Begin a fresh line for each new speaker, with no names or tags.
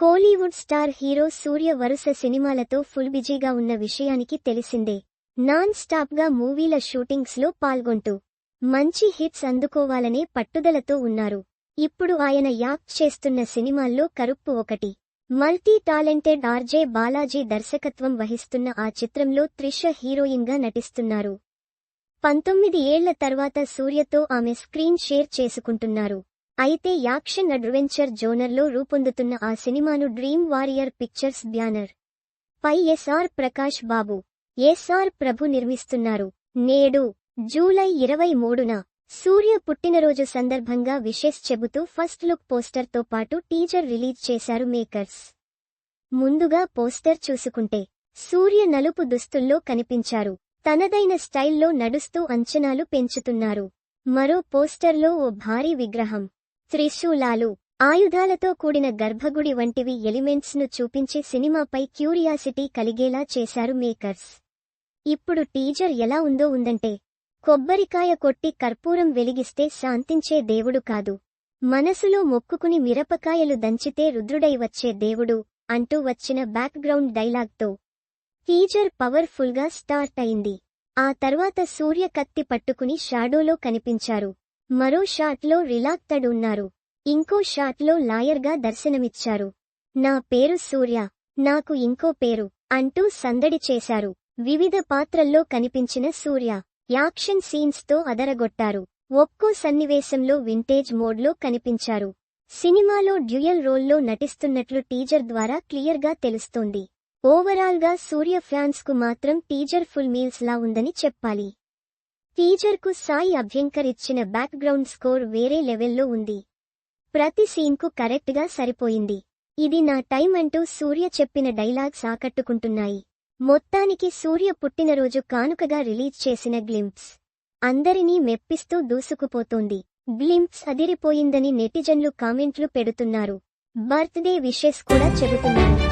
Kollywood star hero సూర్య వరుస సినిమాలతో full బిజీగా ఉన్న విషయానికి తెలిసిందే. నాన్ స్టాప్గా మూవీల షూటింగ్స్లో పాల్గొంటూ మంచి హిట్స్ అందుకోవాలనే పట్టుదలతో ఉన్నారు. ఇప్పుడు ఆయన యాక్ట్ చేస్తున్న సినిమాల్లో కరుప్పు ఒకటి. మల్టీ టాలెంటెడ్ ఆర్జే బాలాజీ దర్శకత్వం వహిస్తున్న ఆ చిత్రంలో త్రిష హీరోయిన్గా నటిస్తున్నారు. పంతొమ్మిది ఏళ్ళ తర్వాత సూర్యతో ఆమె స్క్రీన్ షేర్ చేసుకుంటున్నారు. అయితే యాక్షన్ అడ్వెంచర్ జోనర్లో రూపొందుతున్న ఆ సినిమాను డ్రీమ్ వారియర్ పిక్చర్స్ బ్యానర్. పై ఎస్ఆర్ ప్రకాష్ బాబు. ఎస్ఆర్ ప్రభు నిర్మిస్తున్నారు. నేడు జూలై ఇరవై మూడున సూర్య పుట్టినరోజు సందర్భంగా విషెస్ చెబుతూ ఫస్ట్ లుక్ పోస్టర్తో పాటు టీజర్ రిలీజ్ చేశారు మేకర్స్. ముందుగా పోస్టర్ చూసుకుంటే సూర్య నలుపు దుస్తుల్లో కనిపించారు. తనదైన స్టైల్లో నడుస్తూ అంచనాలు పెంచుతున్నారు. మరో పోస్టర్లో ఓ భారీ విగ్రహం. త్రిశూలాలు. ఆయుధాలతో కూడిన గర్భగుడి వంటివి ఎలిమెంట్స్ను చూపించి సినిమాపై క్యూరియాసిటీ కలిగేలా చేశారు మేకర్స్. ఇప్పుడు టీజర్ ఎలా ఉందో ఉందంటే కొబ్బరికాయ కొట్టి కర్పూరం వెలిగిస్తే శాంతించే దేవుడు కాదు. మనసులో మొక్కుకుని మిరపకాయలు దంచితే రుద్రుడై వచ్చే దేవుడు అంటూ వచ్చిన బ్యాక్గ్రౌండ్ డైలాగ్తో టీజర్ పవర్ఫుల్గా స్టార్ట్ అయింది. ఆ తర్వాత సూర్య కత్తి పట్టుకుని షాడోలో కనిపించారు. మరో షాట్లో రిలాక్తడ్ ఉన్నారు ఇంకో షాట్లో లాయర్గా దర్శనమిచ్చారు. నా పేరు సూర్య. నాకు ఇంకో పేరు అంటూ సందడి చేశారు. వివిధ పాత్రల్లో కనిపించిన సూర్య యాక్షన్ సీన్స్తో అదరగొట్టారు. ఒక్కో సన్నివేశంలో వింటేజ్ మోడ్లో కనిపించారు. సినిమాలో డ్యూయల్ రోల్లో నటిస్తున్నట్లు టీజర్ ద్వారా క్లియర్గా తెలుస్తోంది. ఓవరాల్గా సూర్య ఫ్యాన్స్కు మాత్రం టీజర్ ఫుల్ మీల్స్ లా ఉందని చెప్పాలి. టీజర్కు సాయి అభ్యంకర్ ఇచ్చిన బ్యాక్గ్రౌండ్ స్కోర్ వేరే లెవెల్లో ఉంది. ప్రతి సీన్కు కరెక్ట్గా సరిపోయింది. ఇది నా టైం అంటూ సూర్య చెప్పిన డైలాగ్స్ ఆకట్టుకుంటున్నాయి. మొత్తానికి సూర్య పుట్టినరోజు కానుకగా రిలీజ్ చేసిన గ్లింప్స్ అందరినీ మెప్పిస్తూ దూసుకుపోతోంది. గ్లింప్స్ అదిరిపోయిందని నెటిజన్లు కామెంట్లు పెడుతున్నారు. బర్త్డే విషెస్ కూడా చెబుతున్నారు.